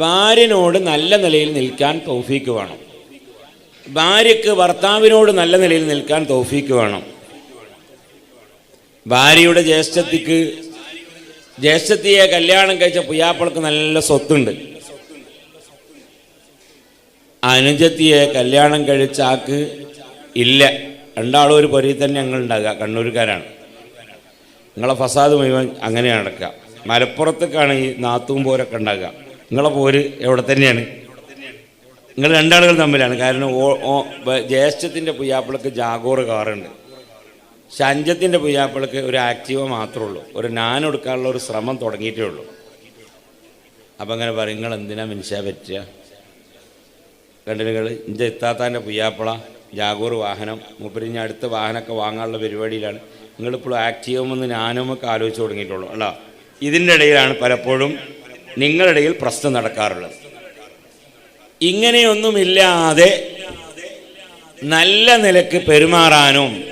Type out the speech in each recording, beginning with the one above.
ഭാര്യനോട് നല്ല നിലയിൽ നിൽക്കാൻ തൗഫീക്ക് വേണം. ഭാര്യക്ക് ഭർത്താവിനോട് നല്ല നിലയിൽ നിൽക്കാൻ തൗഫീക്ക് വേണം. ഭാര്യയുടെ ജ്യേഷ്ഠത്തിക്ക് ജ്യേഷ്ഠത്തിയെ കല്യാണം കഴിച്ച പുയ്യാപ്പൾക്ക് നല്ല സ്വത്തുണ്ട്. അനുജത്തിയെ കല്യാണം കഴിച്ച ആക്ക് ഇല്ല. രണ്ടാളും ഒരു പൊരയിൽ തന്നെ ഞങ്ങൾ ഉണ്ടാകുക കണ്ണൂരുകാരാണ്. നിങ്ങളെ ഫസാദ് മുഴുവൻ അങ്ങനെയാണ് നടക്കുക. മലപ്പുറത്തേക്കാണ് ഈ നാത്തും പോരൊക്കെ ഉണ്ടാകുക നിങ്ങളെ പോര് എവിടെ തന്നെയാണ്? നിങ്ങൾ രണ്ടാളുകൾ തമ്മിലാണ്. കാരണം ഓ ജ്യേഷ്ഠത്തിന്റെ പുയ്യാപ്പിളക്ക് ജാഗോർ കാറുണ്ട്. ശഞ്ചത്തിന്റെ പുയ്യാപ്പിളക്ക് ഒരു ആക്റ്റീവ മാത്രമേ ഉള്ളൂ. ഒരു നാൻ എടുക്കാനുള്ള ഒരു ശ്രമം തുടങ്ങിയിട്ടേ ഉള്ളൂ. അപ്പം അങ്ങനെ പറയും നിങ്ങൾ എന്തിനാ മനുഷ്യ പറ്റുക? കണ്ടിനിങ്ങൾ ഇന്റെ ഇത്താത്താന്റെ പുയ്യാപ്പിള ജാഗോർ വാഹനം മൂപ്പര് ഇനി അടുത്ത വാഹനമൊക്കെ വാങ്ങാനുള്ള പരിപാടിയിലാണ്. നിങ്ങളിപ്പോൾ ആക്റ്റീവമെന്ന് ഞാനുമൊക്കെ ആലോചിച്ച് തുടങ്ങിയിട്ടുള്ളൂ അല്ല? ഇതിന്റെ ഇടയിലാണ് പലപ്പോഴും നിങ്ങളുടെ ഇടയിൽ പ്രശ്നം നടക്കാറുള്ളത്. ഇങ്ങനെയൊന്നുമില്ലാതെ നല്ല നിലയ്ക്ക് പെരുമാറാനും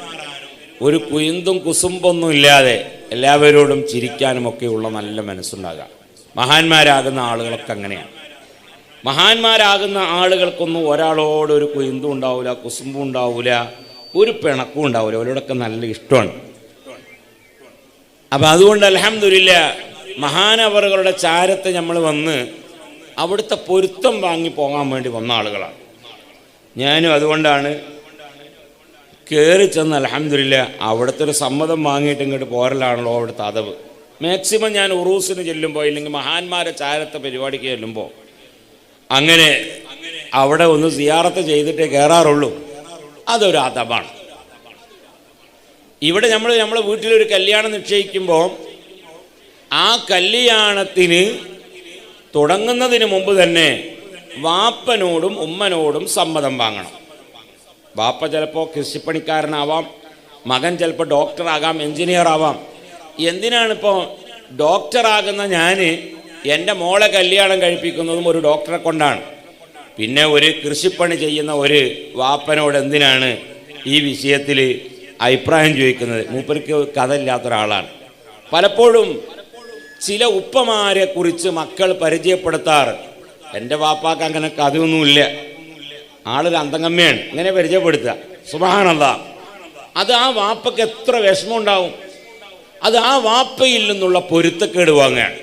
ഒരു കുയന്തും കുസുമ്പൊന്നും ഇല്ലാതെ എല്ലാവരോടും ചിരിക്കാനും ഒക്കെയുള്ള നല്ല മനസ്സുണ്ടാകാം. മഹാന്മാരാകുന്ന ആളുകളൊക്കെ അങ്ങനെയാണ്. മഹാന്മാരാകുന്ന ആളുകൾക്കൊന്നും ഒരാളോട് ഒരു കുയന്തും ഉണ്ടാവില്ല കുസുമ്പും ഉണ്ടാവില്ല ഒരു പിണക്കും ഉണ്ടാവില്ല അവരോടൊക്കെ നല്ല ഇഷ്ടമാണ്. അപ്പം അതുകൊണ്ട് അലഹമില്ല മഹാനവറുകളുടെ ചാരത്ത് നമ്മൾ വന്ന് അവിടുത്തെ പൊരുത്തം വാങ്ങി പോകാൻ വേണ്ടി വന്ന ആളുകളാണ്. ഞാനും അതുകൊണ്ടാണ് കയറി ചെന്ന് അലഹമില്ല അവിടുത്തെ ഒരു സമ്മതം വാങ്ങിയിട്ട് ഇങ്ങോട്ട് പോരലാണല്ലോ അവിടുത്തെ അതവ്. മാക്സിമം ഞാൻ ഉറൂസിന് ചെല്ലുമ്പോൾ ഇല്ലെങ്കിൽ മഹാന്മാരെ ചാരത്തെ പരിപാടിക്ക് ചെല്ലുമ്പോൾ അങ്ങനെ അവിടെ ഒന്ന് സിയാറത്ത് ചെയ്തിട്ടേ കയറാറുള്ളൂ അതൊരു അതപാണ് ഇവിടെ നമ്മൾ നമ്മളെ വീട്ടിലൊരു കല്യാണം നിശ്ചയിക്കുമ്പോൾ ആ കല്യാണത്തിന് തുടങ്ങുന്നതിന് മുമ്പ് തന്നെ വാപ്പനോടും ഉമ്മനോടും സമ്മതം വാങ്ങണം. വാപ്പ ചിലപ്പോൾ കൃഷിപ്പണിക്കാരനാവാം മകൻ ചിലപ്പോൾ ഡോക്ടറാകാം എഞ്ചിനീയർ ആവാം എന്തിനാണിപ്പോൾ ഡോക്ടറാകുന്ന ഞാൻ എന്റെ മോളെ കല്യാണം കഴിപ്പിക്കുന്നതും ഒരു ഡോക്ടറെ കൊണ്ടാണ്. പിന്നെ ഒരു കൃഷിപ്പണി ചെയ്യുന്ന ഒരു വാപ്പനോട് എന്തിനാണ് ഈ വിഷയത്തിൽ അഭിപ്രായം ചോദിക്കുന്നത്? മൂപ്പർക്ക് കഥ ഇല്ലാത്ത ഒരാളാണ്. പലപ്പോഴും ചില ഉപ്പമാരെ കുറിച്ച് മക്കൾ പരിചയപ്പെടുത്താറ്. എന്റെ വാപ്പാക്ക് അങ്ങനെ കഥയൊന്നുമില്ല. ആളൊരു അന്തംഗമ്മയാണ്. ഇങ്ങനെ പരിചയപ്പെടുത്തുക. സുബാനല്ല അത് ആ വാപ്പക്ക് എത്ര വിഷമം ഉണ്ടാവും അത് ആ വാപ്പയിൽ നിന്നുള്ള പൊരുത്തക്കേട് വാങ്ങുകയാണ്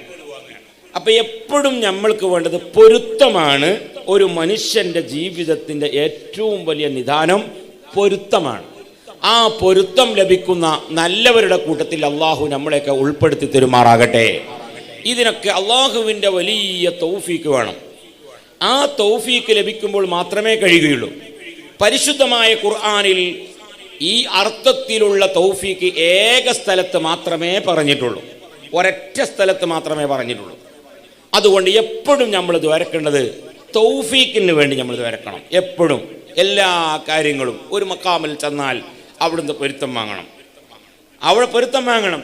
അപ്പൊ എപ്പോഴും നമ്മൾക്ക് വേണ്ടത് പൊരുത്തമാണ്. ഒരു മനുഷ്യന്റെ ജീവിതത്തിന്റെ ഏറ്റവും വലിയ നിദാനം പൊരുത്തമാണ്. ആ പൊരുത്തം ലഭിക്കുന്ന നല്ലവരുടെ കൂട്ടത്തിൽ അള്ളാഹു നമ്മളെയൊക്കെ ഉൾപ്പെടുത്തി തരുമാറാകട്ടെ. ഇതിനൊക്കെ അള്ളാഹുവിന്റെ വലിയ തൗഫീക്ക് വേണം. ആ തൗഫീക്ക് ലഭിക്കുമ്പോൾ മാത്രമേ കഴിയുകയുള്ളൂ. പരിശുദ്ധമായ ഖുർആാനിൽ ഈ അർത്ഥത്തിലുള്ള തൗഫീക്ക് ഏക സ്ഥലത്ത് മാത്രമേ പറഞ്ഞിട്ടുള്ളൂ. ഒരൊറ്റ സ്ഥലത്ത് മാത്രമേ പറഞ്ഞിട്ടുള്ളൂ. അതുകൊണ്ട് എപ്പോഴും നമ്മൾ ഇത് വരക്കേണ്ടത് തൗഫീക്കിന് വേണ്ടി നമ്മൾ ഇത് വരക്കണം. എപ്പോഴും എല്ലാ കാര്യങ്ങളും ഒരു മക്കാമിൽ ചെന്നാൽ അവിടുന്ന് പൊരുത്തം വാങ്ങണം. അവിടെ പൊരുത്തം വാങ്ങണം.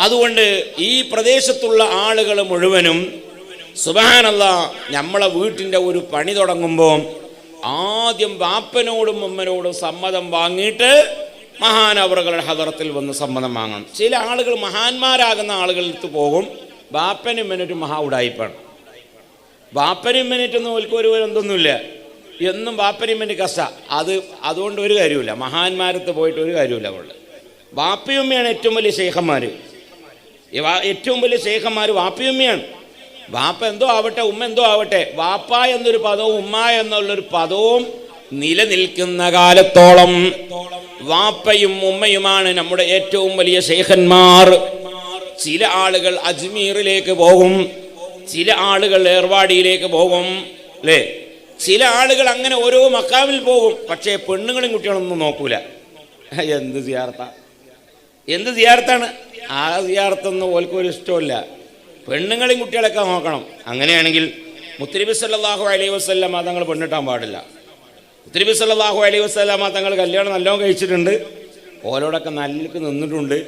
അതുകൊണ്ട് ഈ പ്രദേശത്തുള്ള ആളുകൾ മുഴുവനും സുബാനല്ല നമ്മളെ വീട്ടിന്റെ ഒരു പണി തുടങ്ങുമ്പോൾ ആദ്യം വാപ്പനോടും ഉമ്മനോടും സമ്മതം വാങ്ങിയിട്ട് മഹാനവറുകളുടെ ഹദറത്തിൽ വന്ന് സമ്മതം വാങ്ങണം. ചില ആളുകൾ മഹാന്മാരാകുന്ന ആളുകളടുത്ത് പോകും. ബാപ്പനും ഇമ്മനൊരു മഹാ ഉടായിപ്പാണ്. ബാപ്പനും ഇമ്മനേറ്റൊന്നും ഒരു എന്തൊന്നുമില്ല എന്നും ബാപ്പനും കസ അത് അതുകൊണ്ട് ഒരു കാര്യമില്ല മഹാന്മാരത്ത് പോയിട്ട് ഒരു കാര്യമില്ല അവളുടെ. വാപ്പയുമ്മയാണ് ഏറ്റവും വലിയ ശേഖന്മാർ ഏറ്റവും വലിയ ശേഖന്മാർ വാപ്പയുമ്മയാണ്. വാപ്പ എന്തോ ആവട്ടെ ഉമ്മ എന്തോ ആവട്ടെ വാപ്പ എന്നൊരു പദവും ഉമ്മ എന്നുള്ളൊരു പദവും നിലനിൽക്കുന്ന കാലത്തോളം വാപ്പയും ഉമ്മയുമാണ് നമ്മുടെ ഏറ്റവും വലിയ ശേഖന്മാർ. ചില ആളുകൾ അജ്മീറിലേക്ക് പോകും. ചില ആളുകൾ ഏർവാടിയിലേക്ക് പോകും. അല്ലേ ചില ആളുകൾ അങ്ങനെ ഓരോ മക്കാമിൽ പോകും. പക്ഷേ പെണ്ണുങ്ങളും കുട്ടികളൊന്നും നോക്കൂല. എന്ത് സിയാർത്ത? എന്ത് സിയാർത്താണ്? ആ സിയാർത്തൊന്നും ഓൽക്ക് ഒരു ഇഷ്ടമില്ല പെണ്ണുങ്ങളെയും കുട്ടികളൊക്കെ നോക്കണം. അങ്ങനെയാണെങ്കിൽ മുത്തരിബി സല്ലാഹു അലൈഹി വസ്ലാം തങ്ങൾ പെണ്ണിട്ടാൻ പാടില്ല. മുത്തരിബി സല്ലാഹു അലൈഹി വസ്ലാം തങ്ങൾ കല്യാണം നല്ലോണം കഴിച്ചിട്ടുണ്ട്. ഓരോടൊക്കെ നല്ലക്ക് നിന്നിട്ടുണ്ട്.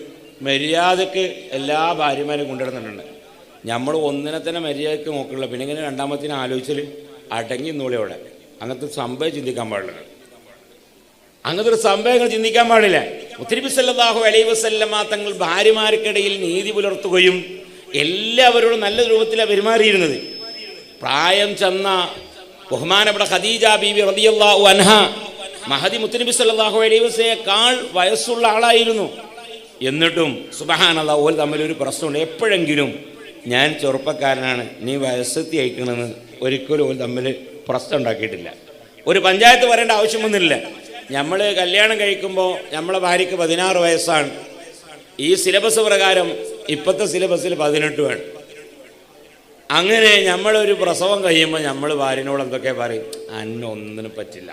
മര്യാദയ്ക്ക് എല്ലാ ഭാര്യമാരും കൊണ്ടുവരുന്നുണ്ട് നമ്മൾ ഒന്നിനെ തന്നെ മര്യാദയ്ക്ക് നോക്കുള്ളൂ പിന്നെ ഇങ്ങനെ രണ്ടാമത്തിന് ആലോചിച്ചാൽ അടങ്ങി നൂളി അവിടെ. അങ്ങനത്തെ സംഭവം ചിന്തിക്കാൻ പാടില്ല. അങ്ങനത്തെ ഒരു സംഭവങ്ങൾ ചിന്തിക്കാൻ പാടില്ല. ഒത്തിരി സല്ലാഹു അലൈഹി വസല്ലമ്മ തങ്ങൾ ഭാര്യമാർക്കിടയിൽ നീതി പുലർത്തുകയും എല്ലാവരോടും നല്ല രൂപത്തിലാണ് പെരുമാറിയിരുന്നത്. പ്രായം ചെന്ന ബഹുമാനപ്പെട്ട ഖദീജ ബീബി റളിയല്ലാഹു അൻഹ മഹദി മുത്തനബി സല്ലല്ലാഹു അലൈഹി വസല്ലമയേക്കാൾ വയസ്സുള്ള ആളായിരുന്നു. എന്നിട്ടും സുബഹാനല്ല ഓൽ ഒരു പ്രശ്നമുണ്ട്. എപ്പോഴെങ്കിലും ഞാൻ ചെറുപ്പക്കാരനാണ്. നീ വയസ്സെത്തി അയക്കണമെന്ന് ഒരിക്കലും തമ്മിൽ പ്രശ്നം ഉണ്ടാക്കിയിട്ടില്ല. ഒരു പഞ്ചായത്ത് വരേണ്ട ആവശ്യമൊന്നുമില്ല നമ്മൾ കല്യാണം കഴിക്കുമ്പോൾ നമ്മളെ ഭാര്യയ്ക്ക് പതിനാറ് വയസ്സാണ്. ഈ സിലബസ് പ്രകാരം ഇപ്പോഴത്തെ സിലബസിൽ പതിനെട്ട് വേണം. അങ്ങനെ നമ്മളൊരു പ്രസവം കഴിയുമ്പോൾ നമ്മൾ ഭാര്യനോട് എന്തൊക്കെ പറയും? അന്നെ ഒന്നിനും പറ്റില്ല.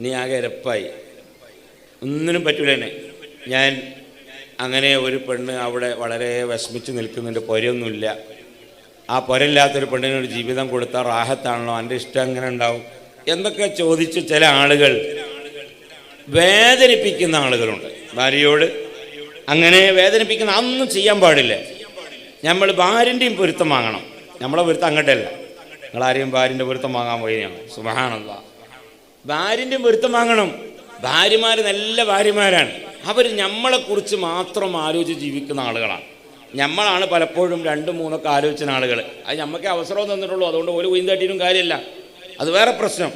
നീ ആകെ ഇരപ്പായി ഒന്നിനും പറ്റൂല ഞാൻ അങ്ങനെ ഒരു പെണ്ണ് അവിടെ വളരെ വിഷമിച്ച് നിൽക്കുന്നുണ്ട്. പൊരയൊന്നുമില്ല. ആ പൊരല്ലാത്തൊരു പെണ്ണിനൊരു ജീവിതം കൊടുത്താൽ റാഹത്താണല്ലോ എന്റെ ഇഷ്ടം എങ്ങനെ ഉണ്ടാവും? എന്നൊക്കെ ചോദിച്ച് ചില ആളുകൾ. വേദനിപ്പിക്കുന്ന ആളുകളുണ്ട്. ഭാര്യയോട് അങ്ങനെ വേദനിപ്പിക്കുന്ന അതൊന്നും ചെയ്യാൻ പാടില്ല. നമ്മൾ ഭാര്യന്റെയും പൊരുത്തം വാങ്ങണം. നമ്മളെ പൊരുത്തം അങ്ങോട്ടല്ല. നിങ്ങളാരെയും ഭാര്യന്റെ പൊരുത്തം വാങ്ങാൻ പോയി സുഹാനല്ല ഭാര്യന്റെയും പൊരുത്തം വാങ്ങണം. ഭാര്യമാർ നല്ല ഭാര്യമാരാണ്. അവർ നമ്മളെക്കുറിച്ച് മാത്രം ആലോചിച്ച് ജീവിക്കുന്ന ആളുകളാണ്. നമ്മളാണ് പലപ്പോഴും രണ്ടും മൂന്നൊക്കെ ആലോചിച്ച ആളുകൾ അത് നമുക്ക് അവസരം തന്നിട്ടുള്ളൂ. അതുകൊണ്ട് ഒരു കുയിൻ തട്ടിയിട്ടും കാര്യമില്ല. അത് വേറെ പ്രശ്നം.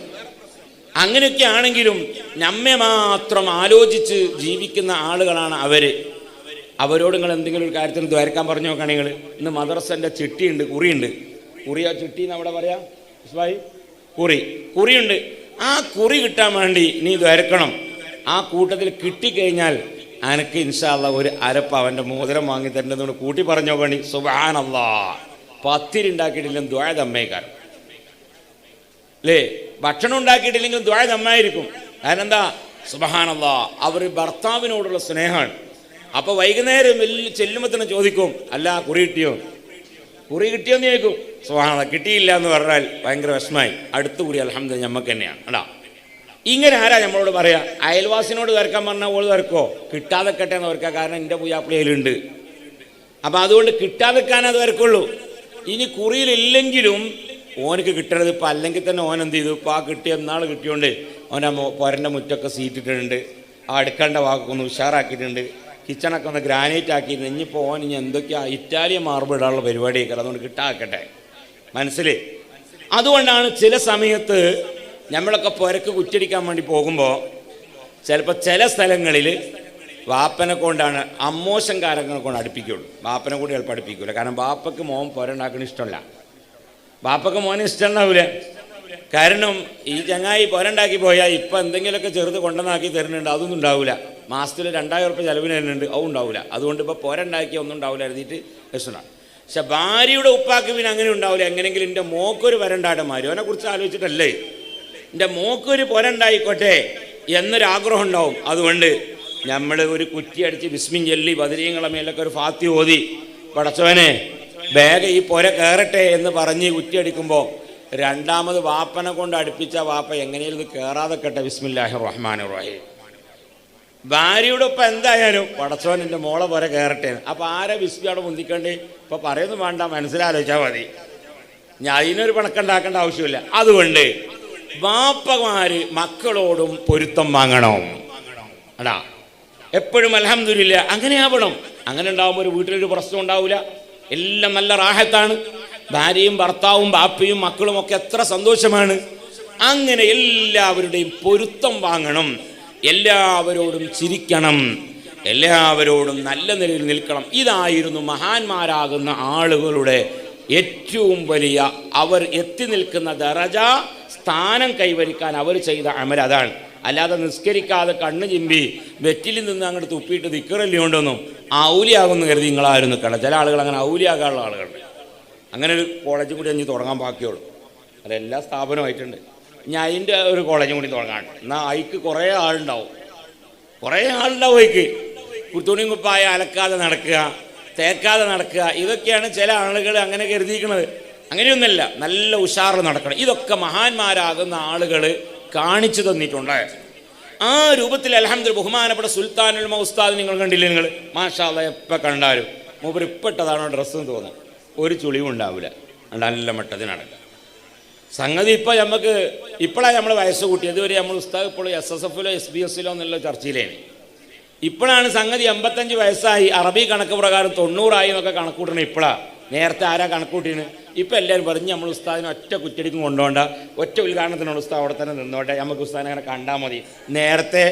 അങ്ങനെയൊക്കെ ആണെങ്കിലും നമ്മെ മാത്രം ആലോചിച്ച് ജീവിക്കുന്ന ആളുകളാണ് അവർ. അവരോട് നിങ്ങൾ എന്തെങ്കിലും ഒരു കാര്യത്തിന് ദ്വാരക്കാൻ പറഞ്ഞു നോക്കുകയാണെങ്കിൽ ഇന്ന് മദർസന്റെ ചിട്ടിയുണ്ട് കുറിയുണ്ട്. കുറിയാ ചിട്ടി എന്ന് അവിടെ പറയാം? ഇസ്മായി കുറി. കുറിയുണ്ട്. ആ കുറി കിട്ടാൻ വേണ്ടി നീ ദ്വാരക്കണം. ആ കൂട്ടത്തിൽ കിട്ടിക്കഴിഞ്ഞാൽ അനക്ക് ഇൻഷാല്ല ഒരു അരപ്പ് അവന്റെ മോതിരം വാങ്ങി തരേണ്ടതുകൊണ്ട് കൂട്ടി പറഞ്ഞു നോക്കണി പത്തിരി പത്തിരിണ്ടാക്കിയിട്ടില്ലെങ്കിലും ദ്വായത് തമ്മേക്കാരൻ അല്ലേ ഭക്ഷണം ഉണ്ടാക്കിയിട്ടില്ലെങ്കിലും ദ്വായത് അമ്മയായിരിക്കും കാരണം എന്താ? സുബഹാനല്ല. അവർ ഭർത്താവിനോടുള്ള സ്നേഹമാണ്. അപ്പോൾ വൈകുന്നേരം വലിയ തന്നെ ചോദിക്കും അല്ല കുറി കിട്ടിയോ? കുറി കിട്ടിയോന്ന് ചോദിക്കും. സുബഹാന കിട്ടിയില്ല എന്ന് പറഞ്ഞാൽ ഭയങ്കര വിഷമായി. അടുത്ത കുറി അലഹമ്മദ് ഞമ്മക്ക് തന്നെയാണ് അടാ ഇങ്ങനെ ആരാ നമ്മളോട് പറയാ? അയൽവാസിനോട് തീർക്കാൻ പറഞ്ഞാൽ പോലെ തീർക്കോ? കിട്ടാതെ കട്ടെ എന്ന് വരക്കാം കാരണം എന്റെ പൂയാപ്പിളിയിലുണ്ട് അപ്പൊ അതുകൊണ്ട് കിട്ടാതെക്കാൻ അത് തീർക്കുള്ളൂ. ഇനി കുറിയിലില്ലെങ്കിലും ഓനക്ക് കിട്ടണത് ഇപ്പം അല്ലെങ്കിൽ തന്നെ ഓൻ എന്ത് ചെയ്തു? ഇപ്പം ആ കിട്ടിയ എന്നാൾ കിട്ടിയോണ്ട് ഓൻ ആ പൊരന്റെ മുറ്റൊക്കെ സീറ്റിട്ടിട്ടുണ്ട് ആ അടുക്കളന്റെ വാക്കൊക്കെ ഒന്ന് ഉഷാറാക്കിയിട്ടുണ്ട്. കിച്ചണൊക്കെ ഒന്ന് ഗ്രാനൈറ്റ് ആക്കിയിരുന്നു ഇനിയിപ്പോൾ ഓൻ ഇനി എന്തൊക്കെയാ ഇറ്റാലിയൻ മാർബിൾ ഇടാനുള്ള പരിപാടിയൊക്കെ. അതുകൊണ്ട് കിട്ടാക്കട്ടെ മനസ്സിൽ അതുകൊണ്ടാണ് ചില സമയത്ത് നമ്മളൊക്കെ പുരക്ക് കുറ്റടിക്കാൻ വേണ്ടി പോകുമ്പോൾ ചിലപ്പോൾ ചില സ്ഥലങ്ങളിൽ വാപ്പനെ കൊണ്ടാണ് അമ്മോശം കാരങ്ങളെ കൊണ്ട് അടുപ്പിക്കുള്ളൂ. വാപ്പനെ കൂടി ചിലപ്പോൾ അടുപ്പിക്കില്ല കാരണം വാപ്പക്ക് മോൻ പുരണ്ടാക്കണ ഇഷ്ടമല്ല. വാപ്പക്ക് മോനെ ഇഷ്ടമുണ്ടാവില്ല കാരണം ഈ ചങ്ങായി പുരണ്ടാക്കി പോയാൽ ഇപ്പം എന്തെങ്കിലുമൊക്കെ ചെറുത് കൊണ്ടുവന്നാക്കി തരുന്നുണ്ട് അതൊന്നും ഉണ്ടാവില്ല മാസത്തിൽ രണ്ടായിരം ഉറുപ്പ്യ ചിലവിന് തരുന്നുണ്ട് അതും ഉണ്ടാവില്ല അതുകൊണ്ട് ഇപ്പോൾ പുരണ്ടാക്കി ഒന്നും ഉണ്ടാവില്ല എഴുതിയിട്ട് രസമാണ് പക്ഷെ ഭാര്യയുടെ ഉപ്പാക്ക് പിന്നെ അങ്ങനെ ഉണ്ടാവില്ല എങ്ങനെയെങ്കിലും എന്റെ മോക്കൊരു വരണ്ടാട്ടെ അതിനെക്കുറിച്ച് കുറിച്ച് ആലോചിച്ചിട്ടല്ലേ? എന്റെ മോക്കൊരു പുരണ്ടായിക്കോട്ടെ എന്നൊരാഗ്രഹം ഉണ്ടാവും അതുകൊണ്ട് നമ്മൾ ഒരു കുറ്റി അടിച്ച് വിസ്മിൻ ചൊല്ലി ബദരീങ്ങളെ മേലൊക്കെ ഒരു ഫാത്തി ഓതി. പടച്ചവനെ വേഗം ഈ പുര കയറട്ടെ എന്ന് പറഞ്ഞ് കുറ്റി അടിക്കുമ്പോൾ രണ്ടാമത് വാപ്പനെ കൊണ്ട് അടുപ്പിച്ച വാപ്പ എങ്ങനെയും കയറാതെ കട്ടെ ബിസ്മില്ലാഹി റഹ്മാൻ റഹീം ഭാര്യയുടെ ഒപ്പം എന്തായാലും പടച്ചവൻ എന്റെ മോളെ പുര കയറട്ടെ അപ്പോൾ ആരെ വിസ്മി അവിടെ മുന്തിക്കണ്ടേ? ഇപ്പം പറയുന്നു വേണ്ട മനസ്സിലാലോചിച്ചാൽ മതി. ഞാൻ അതിനൊരു പണക്കുണ്ടാക്കേണ്ട ആവശ്യമില്ല. അതുകൊണ്ട് വാപ്പമാര് മക്കളോടും പൊരുത്തം വാങ്ങണം. അടാ. എപ്പോഴും അലഹമില്ല അങ്ങനെ ആവണം. അങ്ങനെ ഉണ്ടാവുമ്പോൾ ഒരു വീട്ടിലൊരു പ്രശ്നം ഉണ്ടാവില്ല എല്ലാം നല്ല റാഹത്താണ്. ഭാര്യയും ഭർത്താവും ബാപ്പയും മക്കളും ഒക്കെ എത്ര സന്തോഷമാണ്. അങ്ങനെ എല്ലാവരുടെയും പൊരുത്തം വാങ്ങണം. എല്ലാവരോടും ചിരിക്കണം. എല്ലാവരോടും നല്ല നിലയിൽ നിൽക്കണം. ഇതായിരുന്നു മഹാന്മാരാകുന്ന ആളുകളുടെ ഏറ്റവും വലിയ അവർ എത്തി നിൽക്കുന്ന ദറജ സ്ഥാനം കൈവരിക്കാൻ അവർ ചെയ്ത അമൽ അതാണ്. അല്ലാതെ നിസ്കരിക്കാതെ കണ്ണ് ചിമ്പി വെറ്റിൽ നിന്ന് അങ്ങോട്ട് തുപ്പിയിട്ട് ദിക്കറല്ലി കൊണ്ടൊന്നും ഔലിയാകുമെന്ന് കരുതി നിങ്ങളാരും നിൽക്കണം ചില ആളുകൾ അങ്ങനെ ഔലിയാകാനുള്ള ആളുകളുണ്ട്. അങ്ങനെ ഒരു കോളേജും കൂടി അഞ്ഞ് തുടങ്ങാൻ ബാക്കിയുള്ളൂ. അത് എല്ലാ സ്ഥാപനമായിട്ടുണ്ട് ഞാൻ അതിന്റെ ഒരു കോളേജും കൂടി തുടങ്ങാൻ. എന്നാൽ അയക്ക് കുറേ ആളുണ്ടാവും. കുറേ ആളുണ്ടാവും അയക്ക് തുണിയും കുപ്പായ അലക്കാതെ നടക്കുക തേക്കാതെ നടക്കുക. ഇതൊക്കെയാണ് ചില ആളുകൾ അങ്ങനെ കരുതിയിരിക്കുന്നത്. അങ്ങനെയൊന്നുമല്ല നല്ല ഉഷാറ് നടക്കണം. ഇതൊക്കെ മഹാന്മാരാകുന്ന ആളുകൾ കാണിച്ചു തന്നിട്ടുണ്ട്. ആ രൂപത്തിൽ അലഹമ്മദ് ബഹുമാനപ്പെട്ട സുൽത്താനുൽ ഉസ്താദ് നിങ്ങൾ കണ്ടില്ലേ നിങ്ങൾ? മാഷാല എപ്പോൾ കണ്ടാലും. മൂപ്പർ ഇപ്പിട്ടതാണോ ഡ്രസ്സെന്ന് തോന്നുന്നു ഒരു ചുളിവും ഉണ്ടാവില്ല നല്ല മട്ടത്തിൽ നടക്കുക സംഗതി ഇപ്പം നമുക്ക് ഇപ്പോഴാണ് നമ്മൾ വയസ്സ് കൂട്ടിയത്. ഇതുവരെ നമ്മൾ ഉസ്താദ് ഇപ്പോൾ എസ് എസ് എഫിലോ എസ് ബി എസിലോ എന്നുള്ള ചർച്ചയിലേന്. ഇപ്പോഴാണ് സംഗതി എൺപത്തഞ്ച് വയസ്സായി. അറബി കണക്ക് പ്രകാരം തൊണ്ണൂറായി എന്നൊക്കെ കണക്കൂട്ടണം ഇപ്പോഴാണ് നേരത്തെ ആരാ കണക്കൂട്ടിന്? ഇപ്പം എല്ലാവരും പറഞ്ഞ് നമ്മൾ ഉസ്താദിനെ ഒറ്റ കുറ്റടിക്കും കൊണ്ടുപോകണ്ട ഒറ്റ ഉദ്ഘാടനത്തിനുള്ള ഉസ്താദ് അവിടെ തന്നെ നിന്നോട്ടെ. നമുക്ക് ഉസ്താദിനെ അങ്ങനെ കണ്ടാൽ മതി. നേരത്തെ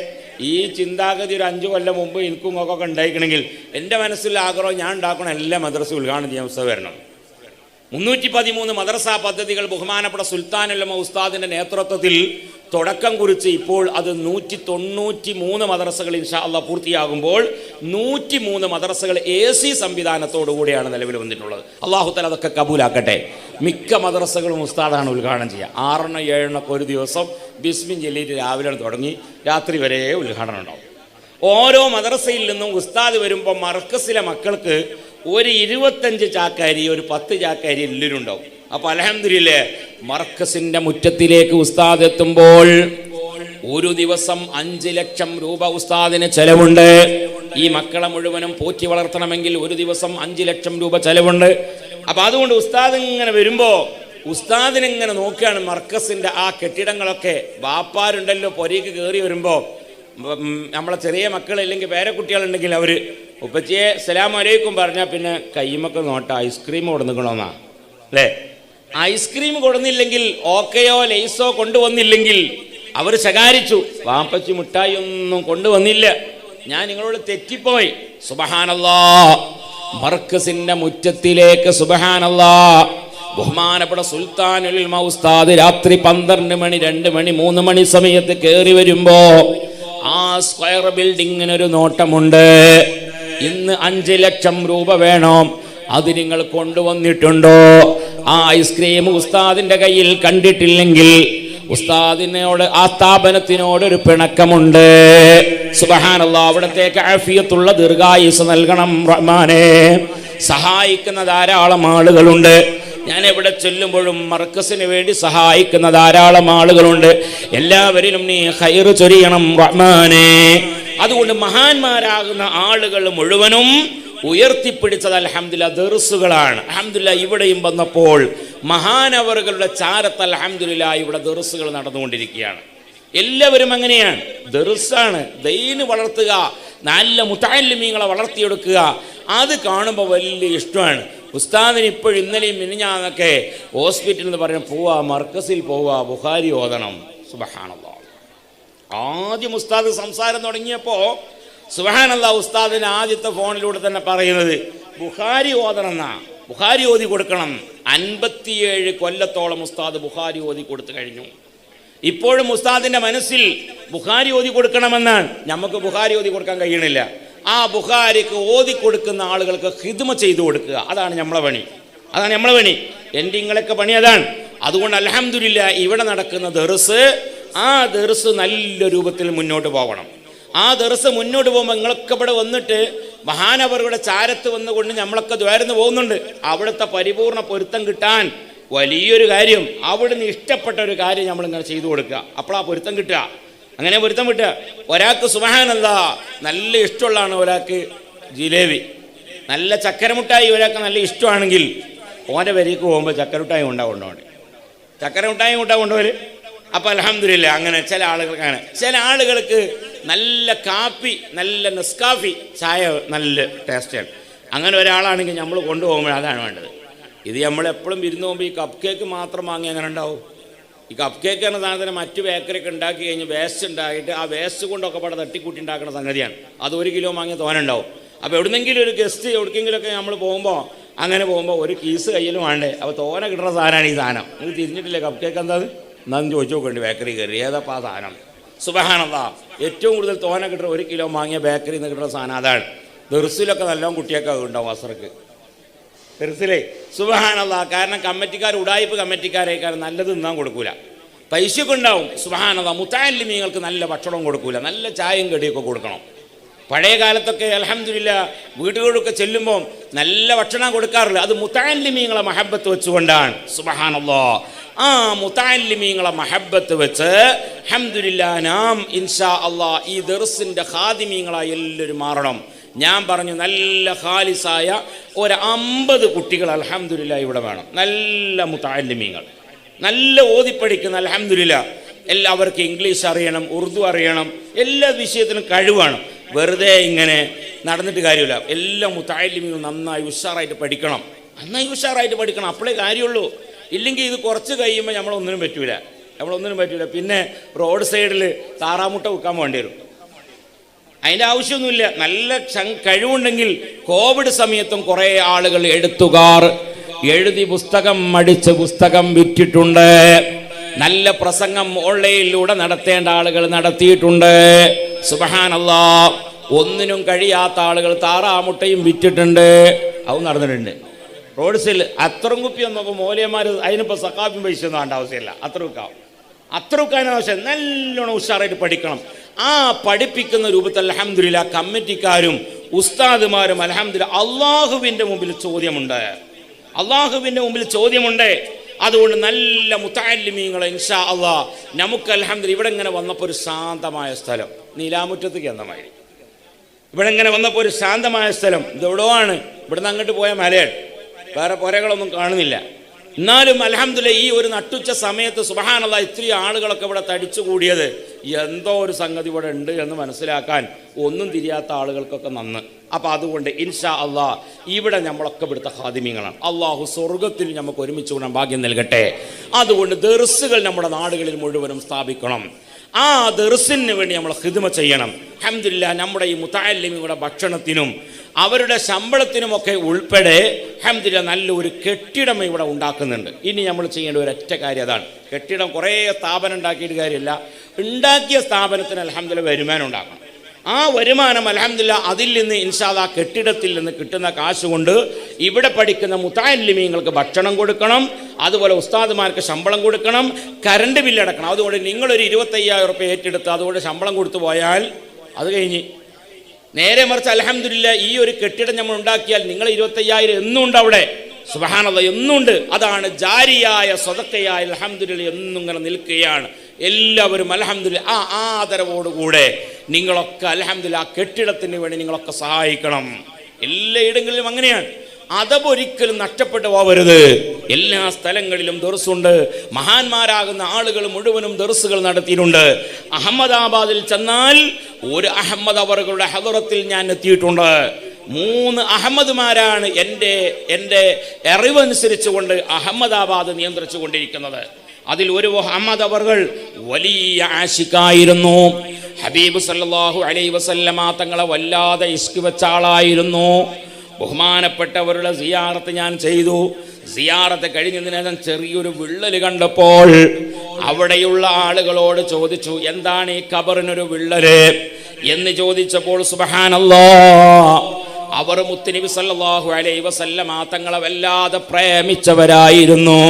ഈ ചിന്താഗതി ഒരു അഞ്ച് കൊല്ലം മുമ്പ് എനിക്കും ഒക്കെ ഉണ്ടായിക്കണമെങ്കിൽ എന്റെ മനസ്സിൽ ആഗ്രഹം ഞാൻ ഉണ്ടാക്കണം എല്ലാ മദ്രസ ഉദ്ഘാടനം ചെയ്യാൻ ഉസ്താദ് വരണം. മുന്നൂറ്റി പതിമൂന്ന് മദർസാ പദ്ധതികൾ ബഹുമാനപ്പെട്ട സുൽത്താനുല്ലമ ഉസ്താദിന്റെ നേതൃത്വത്തിൽ തുടക്കം കുറിച്ച് ഇപ്പോൾ അത് നൂറ്റി തൊണ്ണൂറ്റി മൂന്ന് മദ്രസകൾ ഇൻഷാ പൂർത്തിയാകുമ്പോൾ നൂറ്റി മൂന്ന് മദ്രസകൾ എ സി സംവിധാനത്തോടു കൂടിയാണ് നിലവിൽ വന്നിട്ടുള്ളത്. അള്ളാഹു തല അതൊക്കെ കബൂലാക്കട്ടെ. മിക്ക മദ്രസകളും ഉസ്താദാണ് ഉദ്ഘാടനം ചെയ്യുക. ആറെണ്ണം ഏഴെണ്ണൊക്കെ ഒരു ദിവസം ബിസ്മിൻ ജില്ലയിൽ രാവിലെ തുടങ്ങി രാത്രി വരെ ഉദ്ഘാടനം ഉണ്ടാവും. ഓരോ മദ്രസയിൽ നിന്നും ഉസ്താദ് വരുമ്പോൾ മർക്കസിലെ മക്കൾക്ക് ഒരു ഇരുപത്തഞ്ച് ചാക്കാരി ഒരു പത്ത് ചാക്കാരി എല്ലാവരും ഉണ്ടാവും അപ്പൊ അലഹമില്ലേ മർക്കസിന്റെ മുറ്റത്തിലേക്ക് ഉസ്താദ് എത്തുമ്പോൾ ഒരു ദിവസം അഞ്ച് ലക്ഷം രൂപ ഉസ്താദിന് ചെലവുണ്ട്. ഈ മക്കളെ മുഴുവനും പോറ്റി വളർത്തണമെങ്കിൽ ഒരു ദിവസം അഞ്ച് ലക്ഷം രൂപ ചെലവുണ്ട്. അപ്പൊ അതുകൊണ്ട് ഉസ്താദ് ഇങ്ങനെ വരുമ്പോ ഉസ്താദിനിങ്ങനെ നോക്കുകയാണ് മർക്കസിന്റെ ആ കെട്ടിടങ്ങളൊക്കെ. ബാപ്പാരുണ്ടല്ലോ പൊരയ്ക്ക് കയറി വരുമ്പോ. നമ്മളെ ചെറിയ മക്കൾ അല്ലെങ്കിൽ പേരക്കുട്ടികളുണ്ടെങ്കിൽ അവർ ഉപ്പച്ചിയെ സലാം അലൈക്കും പറഞ്ഞാൽ പിന്നെ കയ്യുമൊക്കെ നോട്ട ഐസ്ക്രീം കൊടുക്കണമെന്നാ അല്ലേ? ഐസ്ക്രീം കൊടുന്നില്ലെങ്കിൽ ഓക്കയോ ലേസോ കൊണ്ടുവന്നില്ലെങ്കിൽ അവർ ശകാരിച്ചു. വാപ്പച്ചി മിഠായി ഒന്നും കൊണ്ടുവന്നില്ല. ഞാൻ നിങ്ങളോട് തെറ്റിപ്പോയി. സുബഹാനല്ലാ. മർക്കസിന്റെ മുറ്റത്തിലേക്ക് സുബഹാനല്ലാ. ബഹുമാനപ്പെട്ട സുൽത്താനുൽ മൗസ്താദ് രാത്രി പന്ത്രണ്ട് മണി രണ്ട് മണി മൂന്ന് മണി സമയത്ത് കയറി വരുമ്പോ ആ സ്ക്വയർ ബിൽഡിങ്ങിനൊരു നോട്ടമുണ്ട്. ഇന്ന് അഞ്ച് ലക്ഷം രൂപ വേണം. അത് നിങ്ങൾ കൊണ്ടുവന്നിട്ടുണ്ടോ? ആ ഐസ്ക്രീം ഉസ്താദിന്റെ കയ്യിൽ കണ്ടിട്ടില്ലെങ്കിൽ ഉസ്താദിനോട് ആ സ്ഥാപനത്തിനോട് ഒരു പിണക്കമുണ്ട്. സുബഹാനല്ല അവിടത്തേക്ക് ആഫിയത്തുള്ള ദീർഘായുസ് നൽകണം റഹ്മാനെ. സഹായിക്കുന്ന ധാരാളം ആളുകളുണ്ട്. ഞാൻ എവിടെ ചെല്ലുമ്പോഴും മർക്കസിന് വേണ്ടി സഹായിക്കുന്ന ധാരാളം ആളുകളുണ്ട്. എല്ലാവരിലും നീ ഹൈറ് ചൊരിയണം റഹ്മാനെ. അതുകൊണ്ട് മഹാന്മാരാകുന്ന ആളുകൾ മുഴുവനും ഉയർത്തിപ്പിടിച്ചത് അലഹമില്ല ദെറുസുകളാണ് അലഹമില്ല ഇവിടെയും വന്നപ്പോൾ മഹാനവറുകളുടെ ചാരത്ത് അലഹമില്ല ഇവിടെ ദെറുസുകൾ നടന്നുകൊണ്ടിരിക്കുകയാണ്. എല്ലാവരും അങ്ങനെയാണ്. ദെറുസാണ് ദൈന് വളർത്തുക നല്ല മുത്താലിമീങ്ങളെ വളർത്തിയെടുക്കുക. അത് കാണുമ്പോൾ വലിയ ഇഷ്ടമാണ്. ഉസ്താദിന് ഇപ്പോഴും ഇന്നലെയും മിനിഞ്ഞാന്നൊക്കെ ഹോസ്പിറ്റലിൽ നിന്ന് പറഞ്ഞാൽ പോവാ മർക്കസിൽ പോവാ ബുഹാരി ഓതണം. സുബഹാനല്ലാ ആദ്യം ഉസ്താദ് സംസാരം തുടങ്ങിയപ്പോൾ സുഹാനല്ല ഉസ്താദിന് ആദ്യത്തെ ഫോണിലൂടെ തന്നെ പറയുന്നത് ബുഹാരി ഓതണം ബുഹാരി ഓതി കൊടുക്കണം. അൻപത്തിയേഴ് കൊല്ലത്തോളം ഉസ്താദ് ബുഹാരി ഓതി കൊടുത്തു കഴിഞ്ഞു. ഇപ്പോഴും ഉസ്താദിന്റെ മനസ്സിൽ ബുഹാരി ഓതി കൊടുക്കണമെന്നാണ് നമുക്ക് ബുഹാരി ഓതി കൊടുക്കാൻ കഴിയണില്ല. ആ ബുഹാരിക്ക് ഓതി കൊടുക്കുന്ന ആളുകൾക്ക് ഹിദ്മ ചെയ്തു കൊടുക്കുക. അതാണ് നമ്മളെ പണി. അതാണ് നമ്മളെ പണി. എന്റെ ഇങ്ങളൊക്കെ പണി അതാണ്. അതുകൊണ്ട് അലഹമില്ല ഇവിടെ നടക്കുന്ന ദെറുസ് ആ ദർസ് നല്ല രൂപത്തിൽ മുന്നോട്ട് പോകണം. ആ ദർസ് മുന്നോട്ട് പോകുമ്പോൾ നിങ്ങളൊക്കെ ഇവിടെ വന്നിട്ട് മഹാനവറുടെ ചാരത്ത് വന്നുകൊണ്ട് നമ്മളൊക്കെ ദ്വാരന്ന് പോകുന്നുണ്ട്. അവിടുത്തെ പരിപൂർണ പൊരുത്തം കിട്ടാൻ വലിയൊരു കാര്യം. അവിടുന്ന് ഇഷ്ടപ്പെട്ട ഒരു കാര്യം നമ്മൾ ഇങ്ങനെ ചെയ്തു കൊടുക്കുക. അപ്പോൾ ആ പൊരുത്തം കിട്ടുക. അങ്ങനെ പൊരുത്തം കിട്ടുക. ഒരാൾക്ക് സുബഹാനല്ല നല്ല ഇഷ്ടമുള്ളതാണ് ഒരാൾക്ക് ജിലേബി. നല്ല ചക്കരമുട്ടായി ഒരാൾക്ക് നല്ല ഇഷ്ടമാണെങ്കിൽ ഓന്റെ വരിക്ക് പോകുമ്പോൾ ചക്കരമുട്ടായി ഉണ്ടാവുണ്ടോണ്ട് ചക്കരമുട്ടായി കൊണ്ടുപോകൽ അപ്പോൾ അലഹമില്ല അങ്ങനെ ചില ആളുകൾക്ക് അങ്ങനെ. ചില ആളുകൾക്ക് നല്ല കാപ്പി നല്ല നെസ്കാഫി ചായ നല്ല ടേസ്റ്റാണ്. അങ്ങനെ ഒരാളാണെങ്കിൽ നമ്മൾ കൊണ്ടുപോകുമ്പോൾ അതാണ് വേണ്ടത്. ഇത് നമ്മൾ എപ്പോഴും വിരുന്ന് പോകുമ്പോൾ ഈ കപ്പ് കേക്ക് മാത്രം വാങ്ങി അങ്ങനെ ഉണ്ടാവും. ഈ കപ്പ് കേക്ക് എന്ന സാധനം മറ്റു ബേക്കറിയൊക്കെ ഉണ്ടാക്കി കഴിഞ്ഞ് വേസ്റ്റ് ഉണ്ടാക്കിയിട്ട് ആ വേസ്റ്റ് കൊണ്ടൊക്കെ പാടെ തട്ടിക്കൂട്ടി ഉണ്ടാക്കുന്ന സംഗതിയാണ്. അത് ഒരു കിലോ വാങ്ങിയ തോനുണ്ടാവും അപ്പോൾ എവിടുന്നെങ്കിലും ഒരു ഗസ്റ്റ് എവിടേക്കെങ്കിലുമൊക്കെ നമ്മൾ പോകുമ്പോൾ അങ്ങനെ പോകുമ്പോൾ ഒരു കീസ് കയ്യിലും വേണ്ടേ? അപ്പോൾ തോന കിട്ടുന്ന സാധനമാണ് ഈ സാധനം. നിങ്ങൾ തിരിഞ്ഞിട്ടില്ലേ കപ്പ് കേക്ക് എന്താ എന്നാന്ന് ചോദിച്ചു നോക്കേണ്ടി ബേക്കറി കയറി. ഏതപ്പാ സാധനം? സുബഹാനതാ ഏറ്റവും കൂടുതൽ തോന കിട്ടുന്ന ഒരു കിലോ വാങ്ങിയ ബേക്കറി നിന്ന് കിട്ടുന്ന സാധനം അതാണ്. ദെർസിലൊക്കെ നല്ലോണം കുട്ടിയൊക്കെ ഉണ്ടാവും അസർക്ക്. ദെർസിലേ സുബഹാനല്ല. കാരണം കമ്മിറ്റിക്കാർ ഉടായ്പ കമ്മിറ്റിക്കാരേക്കാരും നല്ലത് തിന്നാൻ കൊടുക്കൂല. പൈസയൊക്കെ ഉണ്ടാവും സുബഹാനത മുത്താലിമീങ്ങൾക്ക് നല്ല ഭക്ഷണവും കൊടുക്കൂല. നല്ല ചായയും കടിയൊക്കെ കൊടുക്കണം. പഴയ കാലത്തൊക്കെ അലഹമില്ല വീടുകളൊക്കെ ചെല്ലുമ്പോൾ നല്ല ഭക്ഷണം കൊടുക്കാറില്ല. അത് മുത്താലിമീങ്ങളെ മഹബത്ത് വെച്ചുകൊണ്ടാണ്. സുബഹാനല്ലോ. ആ മുത്താലിമീങ്ങളെ മഹബത്ത് വെച്ച് അഹമ്മദില്ല നാം ഇൻഷാ അള്ളാ ഈ ദർസിന്റെ ഖാദിമീങ്ങളായി എല്ലാവരും മാറണം. ഞാൻ പറഞ്ഞു നല്ല ഖാലിസായ ഒരു അമ്പത് കുട്ടികൾ അലഹമില്ല ഇവിടെ വേണം. നല്ല മുത്താലിമീങ്ങൾ നല്ല ഓതിപ്പടിക്കുന്ന അലഹമില്ല എല്ലാവർക്കും ഇംഗ്ലീഷ് അറിയണം ഉറുദു അറിയണം എല്ലാ വിഷയത്തിനും കഴിവാണ്. വെറുതെ ഇങ്ങനെ നടന്നിട്ട് കാര്യമില്ല. എല്ലാ മുത്താലിമീങ്ങളും നന്നായി ഉഷാറായിട്ട് പഠിക്കണം. നന്നായി ഉഷാറായിട്ട് പഠിക്കണം. അപ്പോഴേ കാര്യമുള്ളൂ. ഇല്ലെങ്കിൽ ഇത് കുറച്ച് കഴിയുമ്പോൾ നമ്മളൊന്നിനും പറ്റൂല. നമ്മളൊന്നിനും പറ്റൂല. പിന്നെ റോഡ് സൈഡിൽ താറാമുട്ട വിൽക്കാൻ വേണ്ടി വരും. അതിന്റെ ആവശ്യമൊന്നുമില്ല. നല്ല കഴിവുണ്ടെങ്കിൽ കോവിഡ് സമയത്തും കുറേ ആളുകൾ എഴുത്തുകാർ എഴുതി പുസ്തകം മടിച്ച് പുസ്തകം വിറ്റിട്ടുണ്ട്. നല്ല പ്രസംഗം ഓൺലൈനിലൂടെ നടത്തേണ്ട ആളുകൾ നടത്തിയിട്ടുണ്ട്. സുബഹാനല്ലാ. ഒന്നിനും കഴിയാത്ത ആളുകൾ താറാമുട്ടയും വിറ്റിട്ടുണ്ട്. അത് നടന്നിട്ടുണ്ട്. റോഡ് സൈഡിൽ അത്രയും കുപ്പി ഒന്നൊക്കെ മോലിയന്മാർ അതിനിപ്പോൾ സക്കാപ്പും പൈസ ഒന്നും വേണ്ട ആവശ്യമില്ല. അത്ര വെക്കാം അത്ര വെക്കാൻ ആവശ്യം. നല്ലോണം ഉഷാറായിട്ട് പഠിക്കണം. ആ പഠിപ്പിക്കുന്ന രൂപത്തിൽ അലഹമില്ല കമ്മിറ്റിക്കാരും ഉസ്താദുമാരും അലഹമില്ല അള്ളാഹുവിന്റെ മുമ്പിൽ ചോദ്യമുണ്ട്. അള്ളാഹുവിന്റെ മുമ്പിൽ ചോദ്യമുണ്ട്. അതുകൊണ്ട് നല്ല മുത്താലിമീങ്ങളെ ഇൻഷാ അള്ളാ നമുക്ക് അലഹമില്ല ഇവിടെ ഇങ്ങനെ വന്നപ്പോൾ ഒരു ശാന്തമായ സ്ഥലം. നീലാമുറ്റത്തേക്ക് എന്നമായി ഇവിടെ ഇങ്ങനെ വന്നപ്പോൾ ഒരു ശാന്തമായ സ്ഥലം. ഇത് എവിടെയോ ആണ്. ഇവിടുന്ന് അങ്ങോട്ട് പോയ മലയാണ്. വേറെ പുരകളൊന്നും കാണുന്നില്ല. എന്നാലും അലഹമില്ല ഈ ഒരു നട്ടുച്ച സമയത്ത് സുബഹാനുള്ള ഇത്രയും ആളുകളൊക്കെ ഇവിടെ തടിച്ചു കൂടിയത് എന്തോ ഒരു സംഗതി ഇവിടെ ഉണ്ട് എന്ന് മനസ്സിലാക്കാൻ ഒന്നും തിരിയാത്ത ആളുകൾക്കൊക്കെ നന്ന്. അപ്പം അതുകൊണ്ട് ഇൻഷാ അള്ളാ ഇവിടെ നമ്മളൊക്കെ ഇവിടുത്തെ ഹാദിമ്യങ്ങളാണ് അള്ളാഹു സ്വർഗത്തിൽ നമുക്ക് ഒരുമിച്ച് കൂടാൻ ഭാഗ്യം നൽകട്ടെ. അതുകൊണ്ട് ദർസുകൾ നമ്മുടെ നാടുകളിൽ മുഴുവനും സ്ഥാപിക്കണം. ആ ദർസിന് വേണ്ടി നമ്മൾ ഹിദ്മ ചെയ്യണം. അഹമ്മദില്ല നമ്മുടെ ഈ മുത്താലിമിയുടെ ഭക്ഷണത്തിനും അവരുടെ ശമ്പളത്തിനുമൊക്കെ ഉൾപ്പെടെ അഹമ്മദില്ല നല്ലൊരു കെട്ടിടം ഇവിടെ ഉണ്ടാക്കുന്നുണ്ട്. ഇനി നമ്മൾ ചെയ്യേണ്ട ഒരു ഒറ്റ കാര്യം അതാണ്. കെട്ടിടം കുറേ സ്ഥാപനം ഉണ്ടാക്കിയിട്ട് കാര്യമില്ല. ഉണ്ടാക്കിയ സ്ഥാപനത്തിന് അലഹമ്മദില്ല വരുമാനം ഉണ്ടാക്കണം. ആ വരുമാനം അലഹമില്ല അതിൽ നിന്ന് ഇൻഷാദ് ആ കെട്ടിടത്തിൽ നിന്ന് കിട്ടുന്ന കാശ് കൊണ്ട് ഇവിടെ പഠിക്കുന്ന മുത്താലിമീങ്ങൾക്ക് ഭക്ഷണം കൊടുക്കണം അതുപോലെ ഉസ്താദുമാർക്ക് ശമ്പളം കൊടുക്കണം കറണ്ട് ബില്ല് അടക്കണം അതുകൊണ്ട് നിങ്ങളൊരു ഇരുപത്തയ്യായിരം റുപ്യ ഏറ്റെടുത്ത് അതുകൊണ്ട് ശമ്പളം കൊടുത്തു പോയാൽ അത് കഴിഞ്ഞ് നേരെ മറിച്ച് അലഹമില്ല ഈ ഒരു കെട്ടിടം നമ്മൾ ഉണ്ടാക്കിയാൽ നിങ്ങൾ ഇരുപത്തയ്യായിരം എന്നും ഉണ്ട് അവിടെ. സുബഹാനല്ല എന്നുണ്ട്. അതാണ് ജാരിയായ സ്വതക്കയായ അലഹമില്ല എന്നും ഇങ്ങനെ നിൽക്കുകയാണ്. എല്ലാവരും അലഹമില്ല ആ ആദരവോടുകൂടെ നിങ്ങളൊക്കെ അലഹമില്ല ആ കെട്ടിടത്തിന് വേണ്ടി നിങ്ങളൊക്കെ സഹായിക്കണം. എല്ലായിടങ്ങളിലും അങ്ങനെയാണ്. അതപൊരിക്കലും നഷ്ടപ്പെട്ടു പോവരുത്. എല്ലാ സ്ഥലങ്ങളിലും ദർസുണ്ട്. മഹാന്മാരാകുന്ന ആളുകൾ മുഴുവനും ദർസുകൾ നടത്തിയിട്ടുണ്ട്. അഹമ്മദാബാദിൽ ചെന്നാൽ ഒരു അഹമ്മദ് അവറുകളുടെ ഹദറത്തിൽ ഞാൻ എത്തിയിട്ടുണ്ട്. മൂന്ന് അഹമ്മദ്മാരാണ് എന്റെ എന്റെ അറിവനുസരിച്ച് കൊണ്ട് അഹമ്മദാബാദ് നിയന്ത്രിച്ചു കൊണ്ടിരിക്കുന്നത് അതിൽ ഒരു അഹമ്മദ് അവർകൾ വലിയ ആശിക്കായിരുന്നു. ഹബീബ് സല്ലാഹു അലൈ വസല്ലമ തങ്ങളെ വല്ലാതെ ഇഷ്കി വെച്ച ആളായിരുന്നു. ബഹുമാനപ്പെട്ടവരുടെ സിയാറത്ത് ഞാൻ ചെയ്തു. സിയാറത്ത് കഴിഞ്ഞതിന് ശേഷം ചെറിയൊരു വിള്ളൽ കണ്ടപ്പോൾ അവിടെയുള്ള ആളുകളോട് ചോദിച്ചു എന്താണ് ഈ കബറിനൊരു വിള്ളൽ എന്ന് ചോദിച്ചപ്പോൾ സുബഹാനല്ലാ. അവർ മുത്തുനബി സല്ലല്ലാഹു അലൈഹി വസല്ലമ തങ്ങളെ വല്ലാതെ പ്രേമിച്ചവരായിരുന്നു.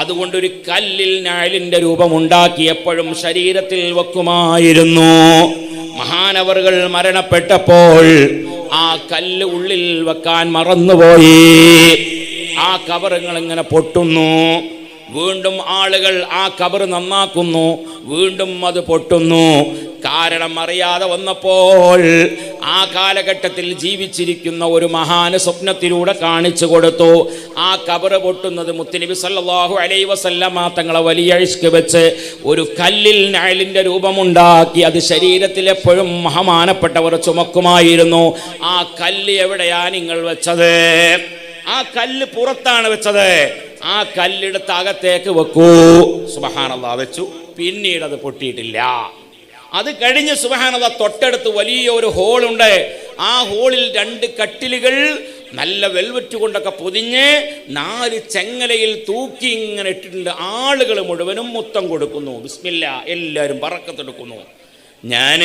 അതുകൊണ്ട് ഒരു കല്ലിൽ ഞാലിന്റെ രൂപമുണ്ടാക്കിയപ്പോഴും ശരീരത്തിൽ വെക്കുമായിരുന്നു. മഹാനവറുകൾ മരണപ്പെട്ടപ്പോൾ ആ കല്ല് ഉള്ളിൽ വെക്കാൻ മറന്നുപോയി. ആ കവറുകൾ ഇങ്ങനെ പൊട്ടുന്നു. വീണ്ടും ആളുകൾ ആ കബർ നന്നാക്കുന്നു. വീണ്ടും അത് പൊട്ടുന്നു. കാരണം അറിയാതെ വന്നപ്പോൾ ആ കാലഘട്ടത്തിൽ ജീവിച്ചിരിക്കുന്ന ഒരു മഹാന് സ്വപ്നത്തിലൂടെ കാണിച്ചു കൊടുത്തു. ആ കബറ് പൊട്ടുന്നത് മുത്തുനബി സല്ലാഹു അലൈ വസല്ലമ തങ്ങളെ വലിയ ഇഷ്ക് വെച്ച് ഒരു കല്ലിൽ നയലിന്റെ രൂപമുണ്ടാക്കി അത് ശരീരത്തിൽ എപ്പോഴും മഹമാനപ്പെട്ടവർ ചുമക്കുമായിരുന്നു. ആ കല്ല് എവിടെയാ നിങ്ങൾ വെച്ചത്? ആ കല്ല് പുറത്താണ് വെച്ചത്. ആ കല്ലെടുത്ത് അകത്തേക്ക് വെക്കൂ. സുബഹാനല്ല വെച്ചു. പിന്നീട് അത് പൊട്ടിയിട്ടില്ല. അത് കഴിഞ്ഞ് സുബഹാനത തൊട്ടടുത്ത് വലിയ ഒരു ഹോളുണ്ട്. ആ ഹോളിൽ രണ്ട് കട്ടിലുകൾ നല്ല വെൽവെറ്റ് കൊണ്ടൊക്കെ പൊതിഞ്ഞ് നാല് ചെങ്ങലയിൽ തൂക്കി ഇങ്ങനെ ഇട്ടിട്ടുണ്ട്. ആളുകൾ മുഴുവനും മുത്തം കൊടുക്കുന്നു. ബിസ്മില്ല എല്ലാവരും പറക്കത്തെടുക്കുന്നു ഞാൻ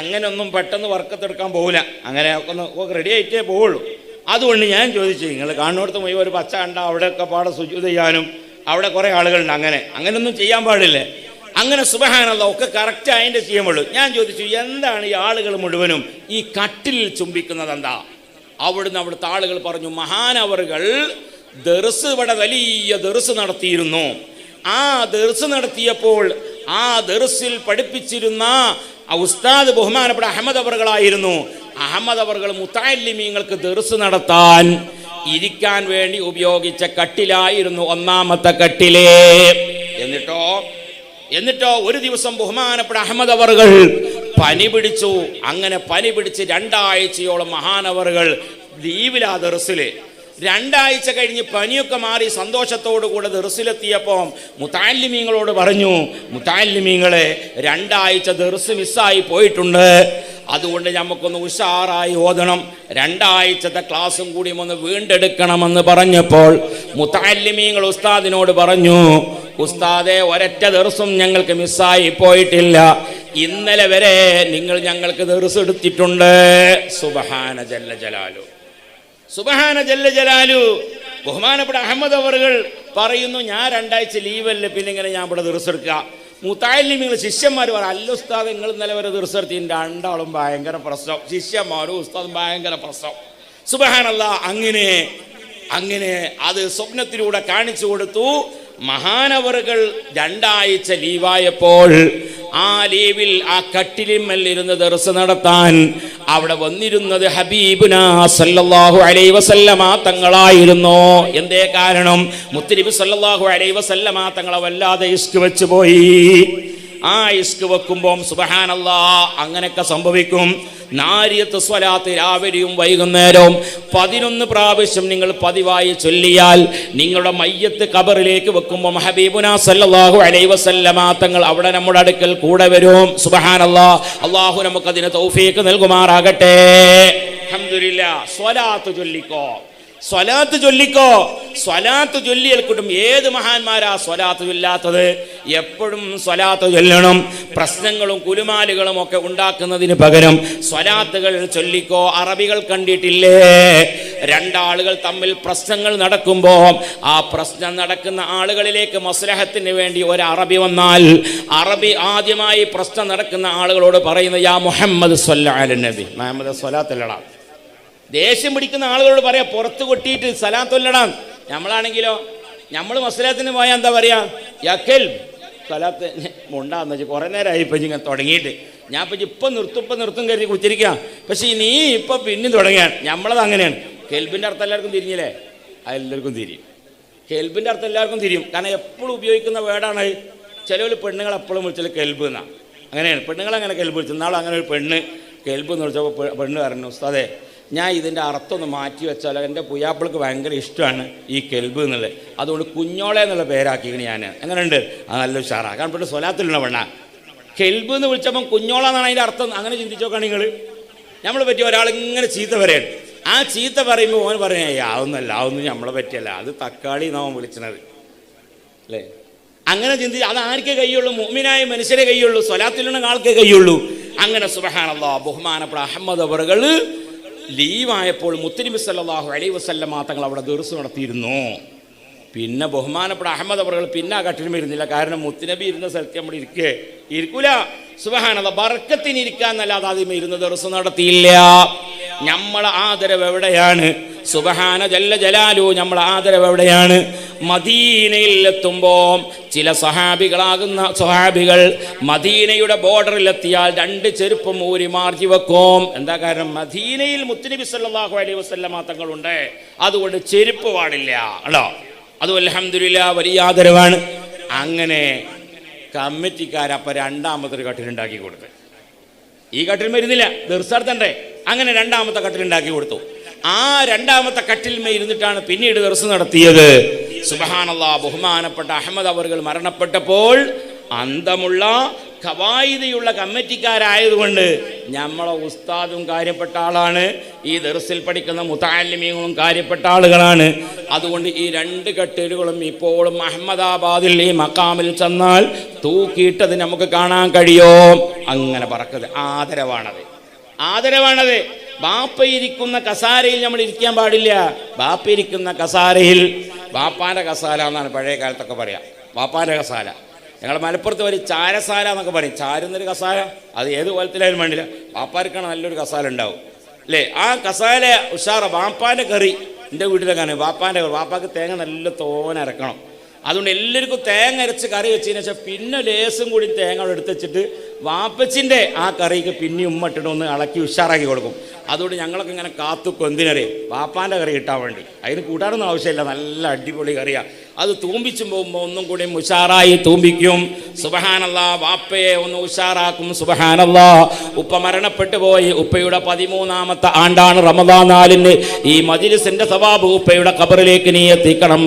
അങ്ങനെയൊന്നും പെട്ടെന്ന് വർക്കത്തെടുക്കാൻ പോകില്ല അങ്ങനെ ഒന്ന് റെഡി ആയിട്ടേ പോവുള്ളൂ. അതുകൊണ്ട് ഞാൻ ചോദിച്ചു നിങ്ങൾ കാണുന്നിടത്ത് പോയി ഒരു പച്ച കണ്ട അവിടെയൊക്കെ പാടെ ശുചി ചെയ്യാനും അവിടെ കുറേ ആളുകളുണ്ട്. അങ്ങനെ. അങ്ങനെയൊന്നും ചെയ്യാൻ പാടില്ലേ. അങ്ങനെ സുബഹാനല്ല ഒക്കെ കറക്റ്റ് അതിന്റെ ചെയ്യുമുള്ളൂ ഞാൻ ചോദിച്ചു എന്താണ് ഈ ആളുകൾ മുഴുവനും ഈ കട്ടിൽ ചുംബിക്കുന്നത് എന്താ? അവിടുന്ന് അവിടുത്തെ ആളുകൾ പറഞ്ഞു മഹാനവറുകൾ ദർസ് ഇവിടെ വലിയ ദർസ് നടത്തിയിരുന്നു. ആ ദർസ് നടത്തിയപ്പോൾ ആ ദർസിൽ പഠിപ്പിച്ചിരുന്ന ഉസ്താദ് ബഹുമാനപ്പെട്ട അഹമ്മദ് അവറുകളായിരുന്നു അഹമ്മദ് അവറുകൾ മുത്താലിമീങ്ങൾക്ക് ദർസ് നടത്താൻ ഇരിക്കാൻ വേണ്ടി ഉപയോഗിച്ച കട്ടിലായിരുന്നു ഒന്നാമത്തെ കട്ടിലേ. എന്നിട്ടോ എന്നിട്ടോ ഒരു ദിവസം ബഹുമാനപ്പെട്ട അഹമ്മദ് അവറുകൾ പനി പിടിച്ചു. അങ്ങനെ പനി പിടിച്ച് രണ്ടാഴ്ചയോളം മഹാനവറുകൾ ലീവിലാ ദർസിൽ രണ്ടാഴ്ച കഴിഞ്ഞ് പനിയൊക്കെ മാറി സന്തോഷത്തോടു കൂടെ ദെർസിലെത്തിയപ്പോൾ മുത്താലിമീങ്ങളോട് പറഞ്ഞു മുത്താലിമീങ്ങളെ രണ്ടാഴ്ച ദെർസ് മിസ്സായി പോയിട്ടുണ്ട്. അതുകൊണ്ട് നമുക്കൊന്ന് ഉഷാറായി ഓതണം. രണ്ടാഴ്ചത്തെ ക്ലാസ്സും കൂടി ഒന്ന് വീണ്ടെടുക്കണമെന്ന് പറഞ്ഞപ്പോൾ മുത്താലിമീങ്ങൾ ഉസ്താദിനോട് പറഞ്ഞു ഉസ്താദെ ഒരൊറ്റ ദിവസം ഞങ്ങൾക്ക് മിസ്സായി പോയിട്ടില്ല. ഇന്നലെ വരെ നിങ്ങൾ ഞങ്ങൾക്ക് എടുത്തിട്ടുണ്ട്. സുബഹാന ജല്ല ജലാലു. സുബഹാന ജല്ല ജലാലു. ബഹുമാനപ്പെട്ട അഹമ്മദ് അവറുകൾ പറയുന്നു ഞാൻ രണ്ടാഴ്ച ലീവല്ല പിന്നെ ഇങ്ങനെ ഞാൻ ഇവിടെ ദിവസം എടുക്കുക? നിങ്ങൾ ശിഷ്യന്മാർ പറ അല്ല ഉസ്താദ് നിങ്ങൾ ഇന്നലെ വരെ എടുത്തി. രണ്ടാളും ഭയങ്കര പ്രശ്നം. ശിഷ്യന്മാരും ഉസ്താദും ഭയങ്കര പ്രശ്നം. സുബഹാനല്ല അങ്ങനെ അങ്ങനെ അത് സ്വപ്നത്തിലൂടെ കാണിച്ചു കൊടുത്തു. മഹാനവറുകൾ രണ്ടാഴ്ച ലീവായപ്പോൾ ആ ലീവിൽ ആ കട്ടിലിന്മേലിരുന്ന് ദർസ് നടത്താൻ അവിടെ വന്നിരുന്നത് ഹബീബുന സല്ലല്ലാഹു വസല്ലമ തങ്ങളായിരുന്നു. എന്തേ കാരണം? മുത്തരിബ് സല്ലല്ലാഹു അലൈഹി വസല്ലമ തങ്ങളെ വല്ലാതെ ഇഷ്ക് പോയി. ആ ഇഷ്ക് വെക്കുമ്പോൾ സുബഹാനല്ലാ അങ്ങനെയൊക്കെ സംഭവിക്കും. നാരിയത്ത് സ്വലാത്ത് രാവിലെയും വൈകുന്നേരവും പതിനൊന്ന് പ്രാവശ്യം നിങ്ങൾ പതിവായി ചൊല്ലിയാൽ നിങ്ങളുടെ മയ്യത്ത് കബറിലേക്ക് വെക്കുമ്പോൾ ഹബീബുന സല്ലാഹു അലൈഹി വസല്ലമ തങ്ങൾ അവിടെ നമ്മുടെ അടുക്കൽ കൂടെ വരും. സുബഹാനല്ലാ അള്ളാഹു നമുക്കതിന് തൗഫീക്ക് നൽകുമാറാകട്ടെ. അൽഹംദുലില്ലാ സ്വലാത്ത് ചൊല്ലിക്കോ. സ്വലാത്ത് ചൊല്ലിക്കോ. സ്വലാത്ത് ചൊല്ലിയാൽ കിട്ടും. ഏത് മഹാന്മാരാ സ്വലാത്ത് ചൊല്ലാത്തത്? എപ്പോഴും സ്വലാത്ത് ചൊല്ലണം. പ്രശ്നങ്ങളും കുലുമാലുകളും ഒക്കെ ഉണ്ടാക്കുന്നതിന് പകരം സ്വലാത്തുകൾ ചൊല്ലിക്കോ. അറബികൾ കണ്ടിട്ടില്ലേ? രണ്ടാളുകൾ തമ്മിൽ പ്രശ്നങ്ങൾ നടക്കുമ്പോൾ ആ പ്രശ്നം നടക്കുന്ന ആളുകളിലേക്ക് മസ്ലഹത്തിന് വേണ്ടി ഒരു അറബി വന്നാൽ അറബി ആദ്യമായി പ്രശ്നം നടക്കുന്ന ആളുകളോട് പറയുന്ന യാ മുഹമ്മദ് സ്വല്ലാൽ നബി. മുഹമ്മദ് സ്വലാത്തല്ലടാ. ദേഷ്യം പിടിക്കുന്ന ആളുകളോട് പറയാം പുറത്ത് കൊട്ടിയിട്ട് സലാത്തൊല്ലടാം നമ്മളാണെങ്കിലോ നമ്മൾ മസലത്തിന് പോയാൽ എന്താ പറയാ? യക്കൽ സലാത്ത് മുണ്ടാന്ന് വെച്ചാൽ കുറേ നേരമായി ഇപ്പം ഇങ്ങനെ തുടങ്ങിയിട്ട്. ഞാൻ ഇപ്പം ഇപ്പം നിർത്തും ഇപ്പം നിർത്തും കരുതി കുത്തിരിക്കാം. പക്ഷേ നീ ഇപ്പം പിന്നെ തുടങ്ങിയാണ് നമ്മളത് അങ്ങനെയാണ്. കെൽബിന്റെ അർത്ഥം എല്ലാവർക്കും തിരിഞ്ഞില്ലേ? എല്ലാവർക്കും തിരിയും. കെൽബിന്റെ അർത്ഥം എല്ലാവർക്കും തിരിയും. കാരണം എപ്പോഴും ഉപയോഗിക്കുന്ന വേർഡാണ് ചിലവർ പെണ്ണുങ്ങൾ എപ്പോഴും വിളിച്ചാൽ കെൽബ് എന്നാണ് അങ്ങനെയാണ്. പെണ്ണുങ്ങൾ അങ്ങനെ കെൽബ് വിളിച്ചു നാളെ അങ്ങനെ ഒരു പെണ്ണ് കെൽബ് എന്ന് വിളിച്ചപ്പോൾ പെണ്ണ് പറഞ്ഞു ഉസ്താദേ ഞാൻ ഇതിന്റെ അർത്ഥം ഒന്ന് മാറ്റി വെച്ചാൽ എന്റെ പുയ്യാപ്പിൾക്ക് ഭയങ്കര ഇഷ്ടമാണ് ഈ കെൽബ് എന്നുള്ളത്. അതുകൊണ്ട് കുഞ്ഞോളെ എന്നുള്ള പേരാക്കിയാണ് ഞാൻ എങ്ങനെയുണ്ട്? അത് നല്ല ഉഷാറാണ് കാരണം പെട്ട് സ്വലാത്തിലുള്ള പെണ്ണ. കെൽബ് എന്ന് വിളിച്ചപ്പം കുഞ്ഞോള എന്നാണ് അതിന്റെ അർത്ഥം. അങ്ങനെ ചിന്തിച്ചോക്കാണ് നിങ്ങൾ നമ്മളെ പറ്റി ഒരാൾ ഇങ്ങനെ ചീത്ത പറയാണ് ആ ചീത്ത പറയുമ്പോൾ ഓൻ പറയാ അതൊന്നല്ല അതൊന്നും നമ്മളെ പറ്റിയല്ല. അത് തക്കാളി എന്നാവും വിളിച്ചത് അല്ലേ? അങ്ങനെ ചിന്തിച്ച് അത് ആർക്കേ കൈയുള്ളൂ മുഅ്മിനായ മനുഷ്യരെ കൈയുള്ളൂ സ്വലാത്തിലുള്ള ആൾക്കേ കൈയുള്ളൂ അങ്ങനെ സുബഹാനല്ലോ ബഹുമാനപ്പെട്ട അഹമ്മദ് അവറുകൾ ലീവായപ്പോൾ മുത്തരിമി സല്ലാഹു അലൈഹി വസല്ലമ തങ്ങൾ അവിടെ ദുർസ് നടത്തിയിരുന്നു. പിന്നെ ബഹുമാനപ്പെട്ട അഹമ്മദ് അവർ പിന്നെ ആ കട്ടിലും ഇരുന്നില്ല. കാരണം മുത്തുനബി ഇരുന്ന സ്ഥലത്ത് നമ്മൾ ഇരിക്കേ. ഇരിക്കൂല. സുബഹാനത ബർക്കത്തിന് ഇരിക്കാന്നല്ലാതെ ആദ്യം ഇരുന്ന ദിവസം നടത്തിയില്ല. നമ്മളെ ആദരവ് എവിടെയാണ്? സുബഹാന ജല്ല ജലാലു നമ്മളെ ആദരവ് എവിടെയാണ്? മദീനയിൽ എത്തുമ്പോൾ ചില സഹാബികളാകുന്ന സഹാബികൾ മദീനയുടെ ബോർഡറിൽ എത്തിയാൽ രണ്ട് ചെരുപ്പം ഊരി മാർജി വെക്കും. എന്താ കാരണം? മദീനയിൽ മുത്തുനബി സല്ലാഹു അലൈഹി വസല്ലമ തങ്ങളുണ്ട്. അതുകൊണ്ട് ചെരുപ്പ് പാടില്ല. അല്ലോ? അതും അലഹമില്ല വലിയ ആദരവാണ്. അങ്ങനെ കമ്മിറ്റിക്കാരപ്പം രണ്ടാമത്തെ കട്ടിലുണ്ടാക്കി കൊടുത്തു. ഈ കട്ടിൽ മരുന്നില്ല. ദീർഘാർത്ഥണ്ടേ അങ്ങനെ രണ്ടാമത്തെ കട്ടിലുണ്ടാക്കി കൊടുത്തു. ആ രണ്ടാമത്തെ കട്ടിൽമേ ഇരുന്നിട്ടാണ് പിന്നീട് ദർശനം നടത്തിയത്. സുബഹാനല്ലാ ബഹുമാനപ്പെട്ട അഹമ്മദ് അവർകൾ മരണപ്പെട്ടപ്പോൾ അന്തമുള്ള കവായിതയുള്ള കമ്മിറ്റിക്കാരായതുകൊണ്ട് നമ്മളെ ഉസ്താദും കാര്യപ്പെട്ട ആളാണ് ഈ ദർസിൽ പഠിക്കുന്ന മുത്താലിമീങ്ങളും കാര്യപ്പെട്ട ആളുകളാണ്. അതുകൊണ്ട് ഈ രണ്ട് കട്ടിലുകളും ഇപ്പോഴും അഹമ്മദാബാദിൽ ഈ മക്കാമിൽ ചെന്നാൽ തൂക്കിയിട്ടത് നമുക്ക് കാണാൻ കഴിയോ? അങ്ങനെ പറക്കത് ആദരവാണത്. ആദരവാണത്. ബാപ്പ ഇരിക്കുന്ന കസാരയിൽ നമ്മൾ ഇരിക്കാൻ പാടില്ല. ബാപ്പ ഇരിക്കുന്ന കസാരയിൽ ബാപ്പാന്റെ കസാല എന്നാണ് പഴയ കാലത്തൊക്കെ പറയാം. വാപ്പാന്റെ കസാല. ഞങ്ങൾ മലപ്പുറത്ത് ഒരു ചാരസാല എന്നൊക്കെ പറയും. ചാരുന്നൊരു കസാല അത് ഏത് കോലത്തിലായാലും വേണ്ടില്ല. വാപ്പാർക്കാണ് നല്ലൊരു കസാല ഉണ്ടാവും. അല്ലേ? ആ കസാല ഉഷാറ. വാപ്പാന്റെ കറി എന്റെ വീട്ടിലൊക്കെയാണ് വാപ്പാന്റെ കറി. വാപ്പാക്ക് തേങ്ങ നല്ല തോന ഇറക്കണം അതുകൊണ്ട് എല്ലാവർക്കും തേങ്ങ അരച്ച് കറി വെച്ചതിന് ശേഷം പിന്നെ ലേസും കൂടി തേങ്ങ എടുത്ത് വെച്ചിട്ട് വാപ്പച്ചിന്റെ ആ കറിക്ക് പിന്നെ ഉമ്മ ഒന്ന് ഇളക്കി ഉഷാറാക്കി കൊടുക്കും. അതുകൊണ്ട് ഞങ്ങളൊക്കെ ഇങ്ങനെ കാത്തുക്കും എന്തിനറിയും വാപ്പാന്റെ കറി കിട്ടാൻ വേണ്ടി. അതിന് കൂട്ടാനൊന്നും ആവശ്യമില്ല നല്ല അടിപൊളി കറിയാണ് അത് തൂമ്പിച്ചും പോകുമ്പോൾ ഒന്നും കൂടി ഉഷാറായി തൂമ്പിക്കും. സുബഹാനല്ല വാപ്പയെ ഒന്ന് ഉഷാറാക്കും സുബഹാനല്ല. ഉപ്പ മരണപ്പെട്ടു പോയി. ഉപ്പയുടെ പതിമൂന്നാമത്തെ ആണ്ടാണ് റമദാ നാലിന്. ഈ മജിലിസിന്റെ സവാബ് ഉപ്പയുടെ കബറിലേക്ക് നീ എത്തിക്കണം